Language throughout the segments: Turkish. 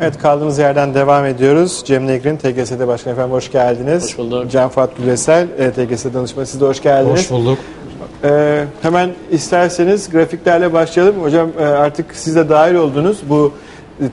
Evet kaldığımız yerden devam ediyoruz. Cem Negrin, TGS'de Başkan Efendim hoş geldiniz. Hoş bulduk. Can Fuat Güresel, e, TGS danışmanı siz de hoş geldiniz. Hoş bulduk. Ee, hemen isterseniz grafiklerle başlayalım. Hocam e, artık siz de dahil oldunuz. Bu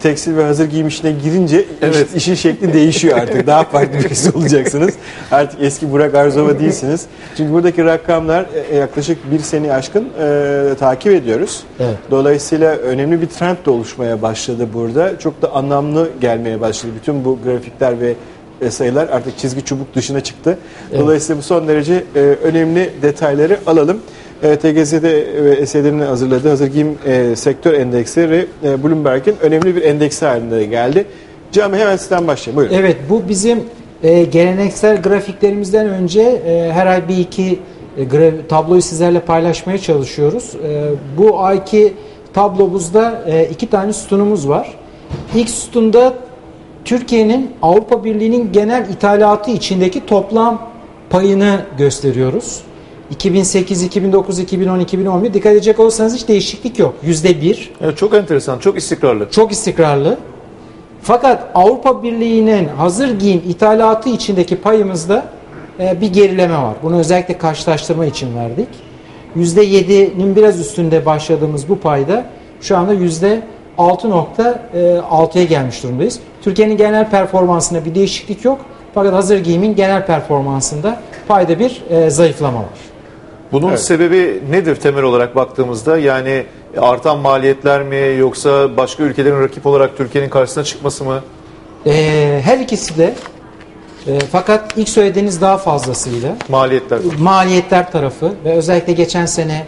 tekstil ve hazır giyim işine girince iş- Evet. işin şekli değişiyor artık. Daha farklı birisi olacaksınız. Artık eski Burak Arzova değilsiniz. Çünkü buradaki rakamlar e, yaklaşık bir seneyi aşkın e, takip ediyoruz. Evet. Dolayısıyla önemli bir trend de oluşmaya başladı burada. Çok da anlamlı gelmeye başladı. Bütün bu grafikler ve e, sayılar artık çizgi çubuk dışına çıktı. Evet. Dolayısıyla bu son derece e, önemli detayları alalım. E, TGZ'de ve ESD'nin hazırladığı hazır giyim e, sektör endeksleri e, Bloomberg'in önemli bir endeksi halinde geldi. Cami hemen sizden başlayalım. Buyurun. Evet bu bizim e, geleneksel grafiklerimizden önce e, her ay bir iki e, tabloyu sizlerle paylaşmaya çalışıyoruz. E, bu ayki tablomuzda e, iki tane sütunumuz var. İlk sütunda Türkiye'nin Avrupa Birliği'nin genel ithalatı içindeki toplam payını gösteriyoruz. 2008, 2009, 2010, 2011 dikkat edecek olursanız hiç değişiklik yok. Yüzde bir. Evet, çok enteresan, çok istikrarlı. çok istikrarlı. Fakat Avrupa Birliği'nin hazır giyim ithalatı içindeki payımızda e, bir gerileme var. Bunu özellikle karşılaştırma için verdik. %7'nin biraz üstünde başladığımız bu payda şu anda %6.6'ya gelmiş durumdayız. Türkiye'nin genel performansında bir değişiklik yok. Fakat hazır giyimin genel performansında payda bir e, zayıflama var. Bunun Evet. sebebi nedir temel olarak baktığımızda? Yani artan maliyetler mi yoksa başka ülkelerin rakip olarak Türkiye'nin karşısına çıkması mı? E, her ikisi de e, fakat ilk söylediğiniz daha fazlasıyla Maliyetler. maliyetler tarafı ve özellikle geçen sene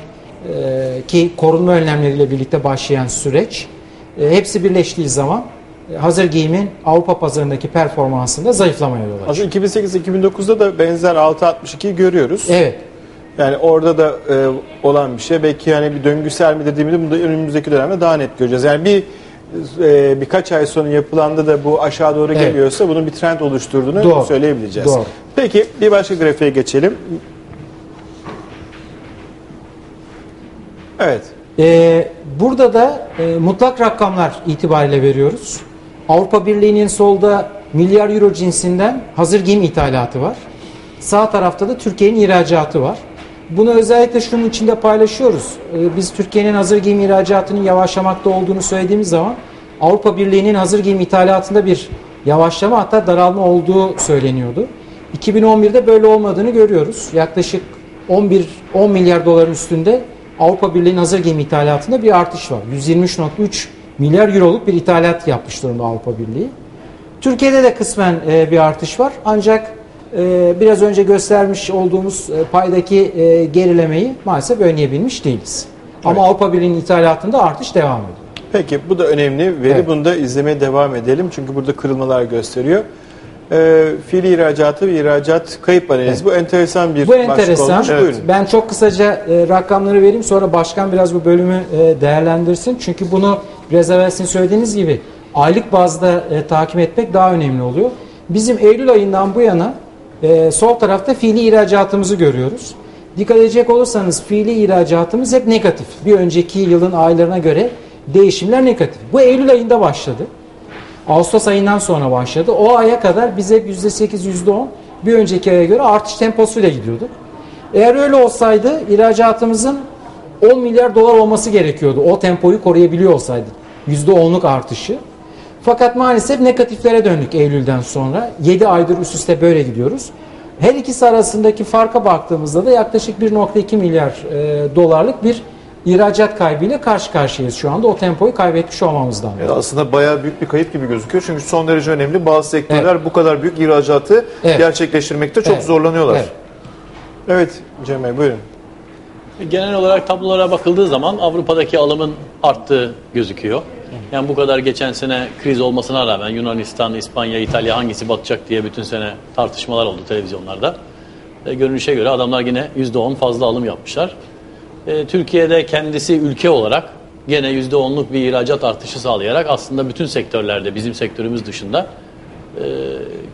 e, ki korunma önlemleriyle birlikte başlayan süreç e, hepsi birleştiği zaman e, hazır giyimin Avrupa pazarındaki performansında zayıflamaya yol açıyor. Aslında 2008-2009'da da benzer 6.62'yi görüyoruz. Evet. Yani orada da e, olan bir şey. Belki yani bir döngüsel mi dediğimde bunu da önümüzdeki dönemde daha net göreceğiz. Yani bir e, birkaç ay sonra yapılandı da bu aşağı doğru Evet. geliyorsa bunun bir trend oluşturduğunu Doğru. söyleyebileceğiz. Doğru. Peki bir başka grafiğe geçelim. Evet. E, burada da e, mutlak rakamlar itibariyle veriyoruz. Avrupa Birliği'nin solda milyar euro cinsinden hazır giyim ithalatı var. Sağ tarafta da Türkiye'nin ihracatı var. Bunu özellikle şunun içinde paylaşıyoruz. Ee, Biz Türkiye'nin hazır giyim ihracatının yavaşlamakta olduğunu söylediğimiz zaman Avrupa Birliği'nin hazır giyim ithalatında bir yavaşlama hatta daralma olduğu söyleniyordu. 2011'de böyle olmadığını görüyoruz. Yaklaşık 11 10 milyar doların üstünde Avrupa Birliği'nin hazır giyim ithalatında bir artış var. 123.3 milyar euroluk bir ithalat yapmış durumda Avrupa Birliği. Türkiye'de de kısmen e, bir artış var. Ancak biraz önce göstermiş olduğumuz e, paydaki e, gerilemeyi maalesef önleyebilmiş değiliz. Ama Evet. Avrupa Birliği'nin ithalatında artış devam ediyor. Peki bu da önemli veri. Evet. Bunu da izlemeye devam edelim. Çünkü burada kırılmalar gösteriyor. Ee, fiili ihracatı ve ihracat kayıp analizi. Bu enteresan bir Bu enteresan. olmuş. Buyurun. Ben çok kısaca e, rakamları vereyim sonra başkan biraz bu bölümü e, değerlendirsin. Çünkü bunu biraz evvel sizin söylediğiniz gibi aylık bazda e, takip etmek daha önemli oluyor. Bizim Eylül ayından bu yana e, sol tarafta fiili ihracatımızı görüyoruz. Dikkat edecek olursanız fiili ihracatımız hep negatif. Bir önceki yılın aylarına göre değişimler negatif. Bu Eylül ayında başladı. Ağustos ayından sonra başladı. O aya kadar biz hep %8, %10 bir önceki aya göre artış temposuyla gidiyorduk. Eğer öyle olsaydı ihracatımızın 10 milyar dolar olması gerekiyordu. O tempoyu koruyabiliyor olsaydık. %10'luk artışı. Fakat maalesef negatiflere döndük Eylül'den sonra. 7 aydır üst üste böyle gidiyoruz. Her ikisi arasındaki farka baktığımızda da yaklaşık 1.2 milyar e, dolarlık bir ihracat kaybıyla karşı karşıyayız şu anda. O tempoyu kaybetmiş olmamızdan. Yani aslında bayağı büyük bir kayıp gibi gözüküyor. Çünkü son derece önemli. Bazı sektörler bu kadar büyük ihracatı Evet. gerçekleştirmekte çok Evet. zorlanıyorlar. Evet. Evet Cem Bey buyurun. Genel olarak tablolara bakıldığı zaman Avrupa'daki alımın arttığı gözüküyor. Yani bu kadar geçen sene kriz olmasına rağmen Yunanistan, İspanya, İtalya hangisi batacak diye bütün sene tartışmalar oldu televizyonlarda. E, görünüşe göre adamlar yine %10 fazla alım yapmışlar. E, Türkiye'de kendisi ülke olarak gene %10'luk bir ihracat artışı sağlayarak aslında bütün sektörlerde bizim sektörümüz dışında e,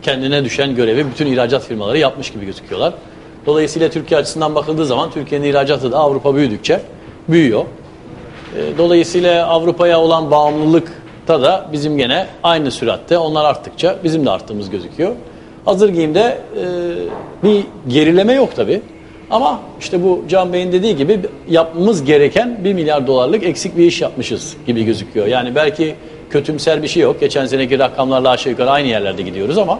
kendine düşen görevi bütün ihracat firmaları yapmış gibi gözüküyorlar. Dolayısıyla Türkiye açısından bakıldığı zaman Türkiye'nin ihracatı da Avrupa büyüdükçe büyüyor. E, Dolayısıyla Avrupa'ya olan bağımlılık ta da bizim gene aynı süratte onlar arttıkça bizim de arttığımız gözüküyor. Hazır giyimde e, bir gerileme yok tabi. Ama işte bu Can Bey'in dediği gibi yapmamız gereken 1 milyar dolarlık eksik bir iş yapmışız gibi gözüküyor. Yani belki kötümser bir şey yok. Geçen seneki rakamlarla aşağı yukarı aynı yerlerde gidiyoruz ama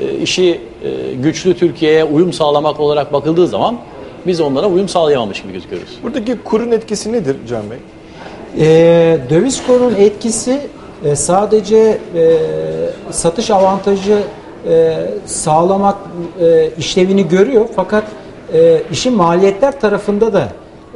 e, işi güçlü Türkiye'ye uyum sağlamak olarak bakıldığı zaman biz onlara uyum sağlayamamış gibi gözüküyoruz. Buradaki kurun etkisi nedir Can Bey? Ee, döviz kurunun etkisi e, sadece e, satış avantajı e, sağlamak e, işlevini görüyor fakat e, işin maliyetler tarafında da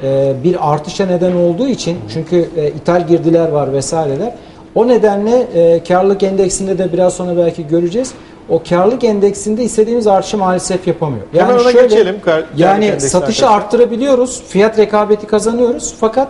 e, bir artışa neden olduğu için çünkü e, ithal girdiler var vesaireler o nedenle e, karlılık endeksinde de biraz sonra belki göreceğiz. O karlılık endeksinde istediğimiz artışı maalesef yapamıyor. Hemen ona geçelim, kar- yani satışı arkadaşlar. arttırabiliyoruz, fiyat rekabeti kazanıyoruz fakat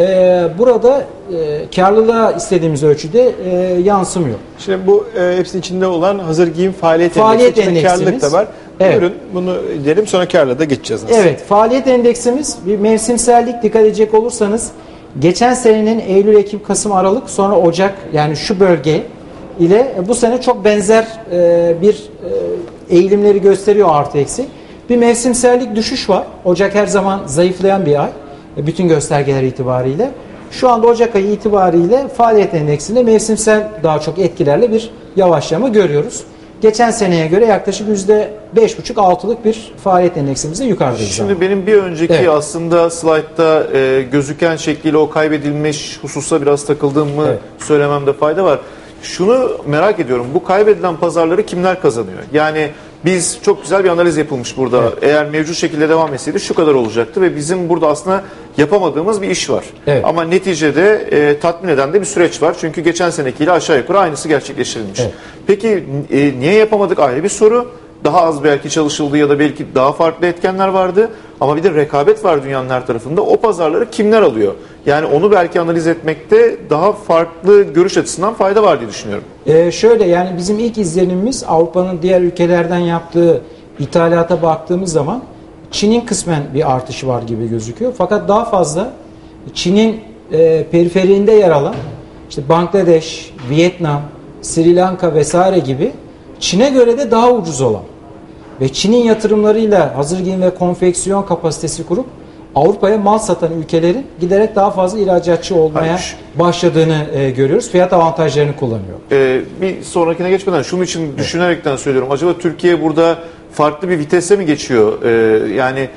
e, burada e, karlılığa istediğimiz ölçüde e, yansımıyor. Şimdi bu e, hepsinin içinde olan hazır giyim faaliyet, Faaliyet endeksi. İçinde karlılık da endeksimiz. var. Evet. Buyurun bunu derim sonra karla da geçeceğiz. aslında. Evet, faaliyet endeksimiz bir mevsimsellik dikkat edecek olursanız geçen senenin Eylül, Ekim, Kasım, Aralık sonra Ocak yani şu bölge ile bu sene çok benzer e, bir e, eğilimleri gösteriyor artı eksi. Bir mevsimsellik düşüş var. Ocak her zaman zayıflayan bir ay. E, Bütün göstergeler itibariyle. Şu anda Ocak ayı itibariyle faaliyet endeksinde mevsimsel daha çok etkilerle bir yavaşlama görüyoruz. Geçen seneye göre yaklaşık %5,5-6'lık bir faaliyet endeksimizde yukarıdayız. Şimdi benim bir önceki Evet. aslında slaytta e, gözüken şekliyle o kaybedilmiş hususa biraz takıldığımı Evet. söylememde fayda var. Şunu merak ediyorum. Bu kaybedilen pazarları kimler kazanıyor? Yani biz çok güzel bir analiz yapılmış burada. Eğer mevcut şekilde devam etseydi şu kadar olacaktı ve bizim burada aslında yapamadığımız bir iş var. Evet. Ama neticede e, tatmin eden de bir süreç var. Çünkü geçen senekiyle aşağı yukarı aynısı gerçekleştirilmiş. Evet. Peki e, niye yapamadık ayrı bir soru. Daha az belki çalışıldı ya da belki daha farklı etkenler vardı. Ama bir de rekabet var dünyanın her tarafında. O pazarları kimler alıyor? Yani onu belki analiz etmekte daha farklı görüş açısından fayda var diye düşünüyorum. Ee, şöyle yani bizim ilk izlenimimiz Avrupa'nın diğer ülkelerden yaptığı ithalata baktığımız zaman Çin'in kısmen bir artışı var gibi gözüküyor. Fakat daha fazla Çin'in e, periferiğinde yer alan işte Bangladeş, Vietnam, Sri Lanka vesaire gibi Çin'e göre de daha ucuz olan ve Çin'in yatırımlarıyla hazır giyim ve konfeksiyon kapasitesi kurup Avrupa'ya mal satan ülkelerin giderek daha fazla ihracatçı olmaya Hayır. başladığını e, görüyoruz. Fiyat avantajlarını kullanıyor. Ee, bir sonrakine geçmeden şunun için düşünerekten söylüyorum. Acaba Türkiye burada farklı bir vitese mi geçiyor? Ee, yani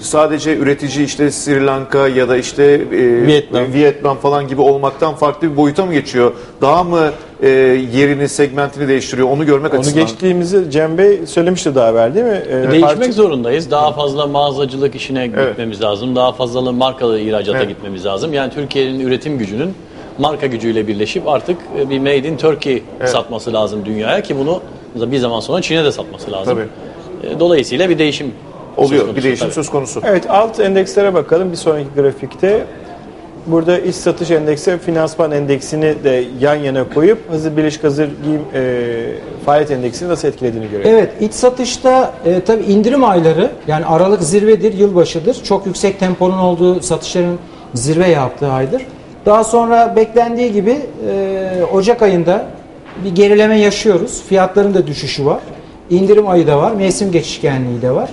sadece üretici işte Sri Lanka ya da işte e, Vietnam. Vietnam falan gibi olmaktan farklı bir boyuta mı geçiyor? Daha mı e, yerini, segmentini değiştiriyor? Onu görmek Onu açısından. geçtiğimizi Cem Bey söylemişti daha evvel değil mi? Ee, Değişmek parti- zorundayız. Daha fazla mağazacılık işine gitmemiz lazım. Daha fazla markalı ihracata Evet. gitmemiz lazım. Yani Türkiye'nin üretim gücünün marka gücüyle birleşip artık e, bir Made in Turkey satması lazım dünyaya ki bunu bir zaman sonra Çin'e de satması lazım. E, Dolayısıyla bir değişim Oluyor. konusu Bir değişim tabii. söz konusu. Evet alt endekslere bakalım bir sonraki grafikte. Burada iç satış endeksi ve finansman endeksini de yan yana koyup hazır birleşik hazır giyim e, faaliyet endeksini nasıl etkilediğini görelim. Evet iç satışta e, tabii indirim ayları yani Aralık zirvedir, yılbaşıdır. Çok yüksek temponun olduğu satışların zirve yaptığı aydır. Daha sonra beklendiği gibi e, Ocak ayında bir gerileme yaşıyoruz. Fiyatların da düşüşü var. İndirim ayı da var, mevsim geçişkenliği de var.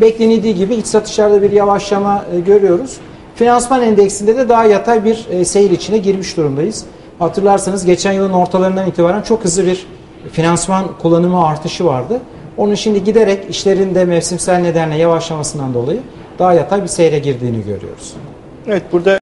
Beklenildiği gibi iç satışlarda bir yavaşlama e, görüyoruz. Finansman endeksinde de daha yatay bir e, seyir içine girmiş durumdayız. Hatırlarsanız geçen yılın ortalarından itibaren çok hızlı bir finansman kullanımı artışı vardı. Onun şimdi giderek işlerin de mevsimsel nedenle yavaşlamasından dolayı daha yatay bir seyre girdiğini görüyoruz. Evet burada